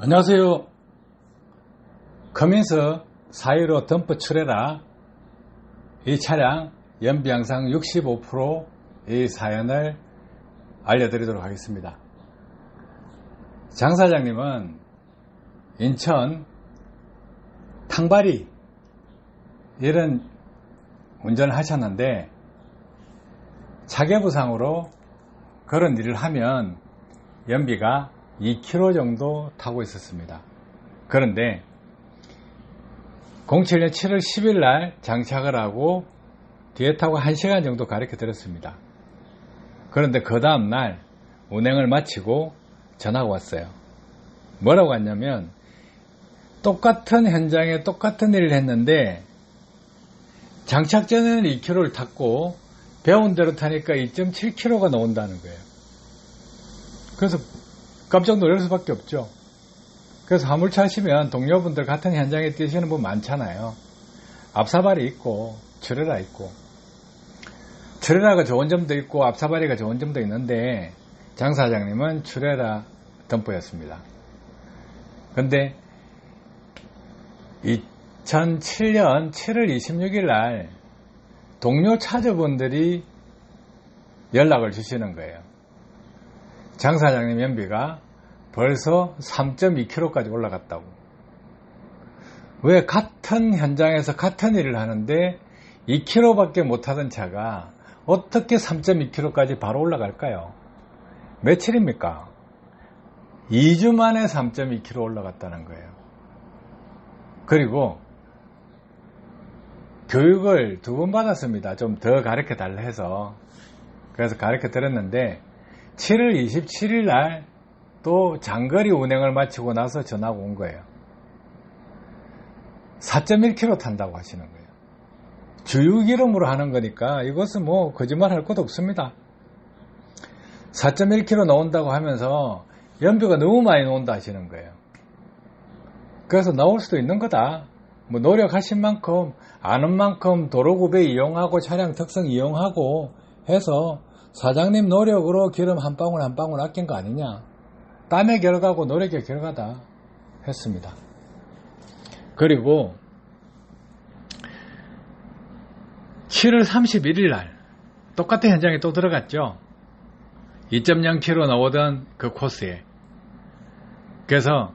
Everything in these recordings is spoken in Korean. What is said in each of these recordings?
안녕하세요. 커민스 415 덤프 출해라 이 차량 연비 양상 65%이 사연을 알려드리도록 하겠습니다. 장 사장님은 인천 탕바리 이런 운전을 하셨는데 차계부상으로 그런 일을 하면 연비가 2km 정도 타고 있었습니다. 그런데 07년 7월 10일 날 장착을 하고 뒤에 타고 1시간 정도 가르쳐 드렸습니다. 그런데 그 다음 날 운행을 마치고 전화가 왔어요. 뭐라고 왔냐면 똑같은 현장에 똑같은 일을 했는데 장착 전에는 2km를 탔고 배운 대로 타니까 2.7km가 나온다는 거예요. 그래서 깜짝 놀랄 수밖에 없죠. 그래서 화물차 하시면 동료분들 같은 현장에 뛰시는 분 많잖아요. 앞사발이 있고 트레라 있고 트레라가 좋은 점도 있고 앞사발이가 좋은 점도 있는데 장 사장님은 트레라 덤프였습니다. 근데 2007년 7월 26일 날 동료 차주분들이 연락을 주시는 거예요. 장 사장님 연비가 벌써 3.2km까지 올라갔다고. 왜 같은 현장에서 같은 일을 하는데 2km밖에 못하던 차가 어떻게 3.2km까지 바로 올라갈까요? 며칠입니까? 2주 만에 3.2km 올라갔다는 거예요. 그리고 교육을 두 번 받았습니다. 좀 더 가르쳐 달라 해서. 그래서 가르쳐 드렸는데 7월 27일 날 또 장거리 운행을 마치고 나서 전화가 온 거예요. 4.1km 탄다고 하시는 거예요. 주유기름으로 하는 거니까 이것은 뭐 거짓말 할 것도 없습니다. 4.1km 나온다고 하면서 연비가 너무 많이 나온다 하시는 거예요. 그래서 나올 수도 있는 거다. 뭐 노력하신 만큼 아는 만큼 도로구배 이용하고 차량 특성 이용하고 해서 사장님 노력으로 기름 한 방울 한 방울 아낀 거 아니냐. 땀의 결과고 노력의 결과다 했습니다. 그리고 7월 31일 날 똑같은 현장에 또 들어갔죠. 2.0km 나오던 그 코스에. 그래서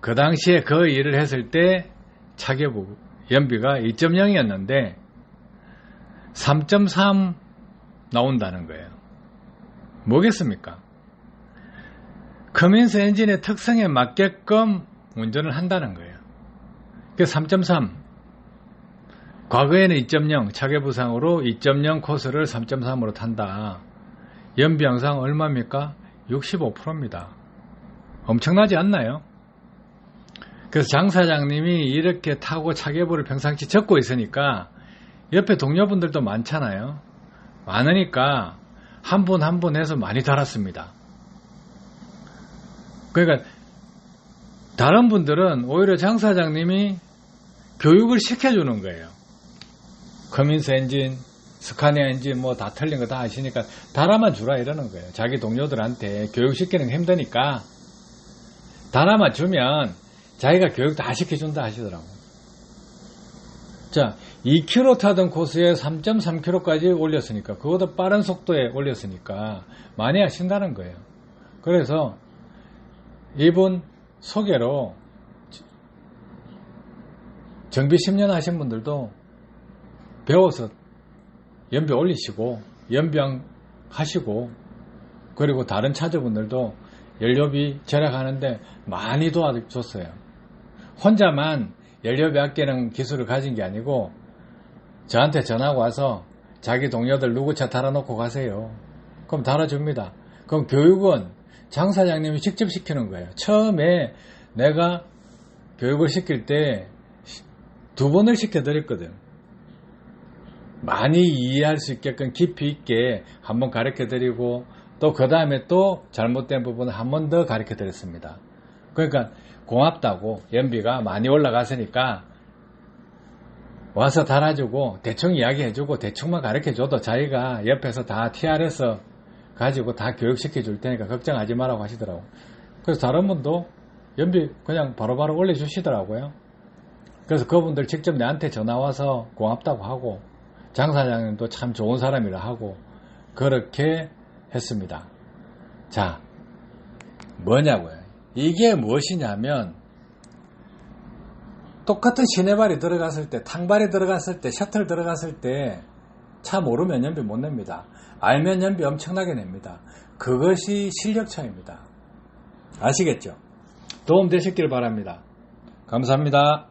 그 당시에 그 일을 했을 때 차계부 연비가 2.0이었는데 3.3 나온다는 거예요. 뭐겠습니까? 커민스 엔진의 특성에 맞게끔 운전을 한다는 거예요. 그 3.3 과거에는 2.0 차계부상으로 2.0 코스를 3.3으로 탄다. 연비 양상 얼마입니까? 65%입니다. 엄청나지 않나요? 그래서 장 사장님이 이렇게 타고 차계부를 평상시 적고 있으니까 옆에 동료분들도 많잖아요. 많으니까 한 분 한 분 해서 많이 달았습니다. 그러니까 다른 분들은 오히려 장 사장님이 교육을 시켜주는 거예요. 커민스 엔진, 스카니아 엔진 뭐 다 틀린 거 다 아시니까 달아만 주라 이러는 거예요. 자기 동료들한테 교육시키는 게 힘드니까 달아만 주면 자기가 교육 다 시켜준다 하시더라고. 자, 2km 타던 코스에 3.3km까지 올렸으니까, 그보다 빠른 속도에 올렸으니까, 많이 하신다는 거예요. 그래서, 이분 소개로, 정비 10년 하신 분들도 배워서 연비 올리시고, 연비양 하시고, 그리고 다른 차주분들도 연료비 절약하는데 많이 도와줬어요. 혼자만 연료비 아끼는 기술을 가진 게 아니고 저한테 전화가 와서 자기 동료들 누구 차 달아놓고 가세요. 그럼 달아줍니다. 그럼 교육은 장 사장님이 직접 시키는 거예요. 처음에 내가 교육을 시킬 때 두 번을 시켜드렸거든. 많이 이해할 수 있게끔 깊이 있게 한번 가르쳐 드리고 또 그 다음에 또 잘못된 부분을 한 번 더 가르쳐 드렸습니다. 그러니까 고맙다고 연비가 많이 올라갔으니까 와서 달아주고 대충 이야기해주고 대충만 가르쳐줘도 자기가 옆에서 다 TRS 가지고 다 교육시켜 줄 테니까 걱정하지 말라고 하시더라고. 그래서 다른 분도 연비 그냥 바로 바로 올려주시더라고요. 그래서 그분들 직접 내한테 전화 와서 고맙다고 하고 장 사장님도 참 좋은 사람이라 하고 그렇게 했습니다. 자, 뭐냐고요. 이게 무엇이냐면 똑같은 시내발이 들어갔을 때, 탕발이 들어갔을 때, 셔틀 들어갔을 때 차 모르면 연비 못 냅니다. 알면 연비 엄청나게 냅니다. 그것이 실력 차입니다. 아시겠죠? 도움 되셨길 바랍니다. 감사합니다.